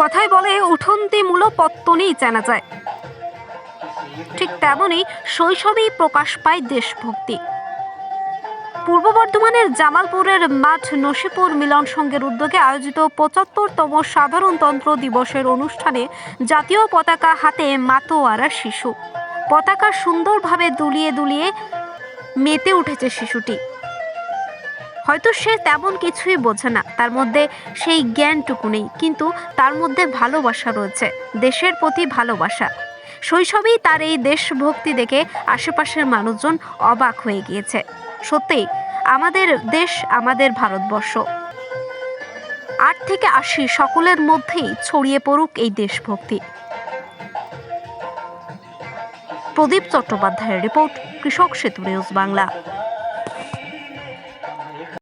কথায় বলে উঠন্তি মূল পত্তনেই চেনা যায়। ঠিক তেমনই শৈশবেই প্রকাশ পায় দেশভক্তি। পূর্ব বর্ধমানের জামালপুরের মাঠ নসিপুর মিলন সংঘের উদ্যোগে আয়োজিত পঁচাত্তরতম সাধারণতন্ত্র দিবসের অনুষ্ঠানে জাতীয় পতাকা হাতে মাতোয়ারা শিশু। পতাকা সুন্দরভাবে দুলিয়ে দুলিয়ে মেতে উঠেছে শিশুটি। হয়তো সে তেমন কিছুই বোঝে না। তার মধ্যে সেই জ্ঞানটুকু নেই, কিন্তু তার মধ্যে ভালোবাসা রয়েছে, দেশের প্রতি ভালোবাসা। শৈশবেই তার এই দেশভক্তি দেখে আশেপাশের মানুষজন অবাক হয়ে গিয়েছে। সত্যি আমাদের দেশ আমাদের ভারতবর্ষ। আট থেকে আশি সকলের মধ্যেই ছড়িয়ে পড়ুক এই দেশভক্তি। প্রদীপ চট্টোপাধ্যায়ের রিপোর্ট, কৃষক সেতু নিউজ বাংলা।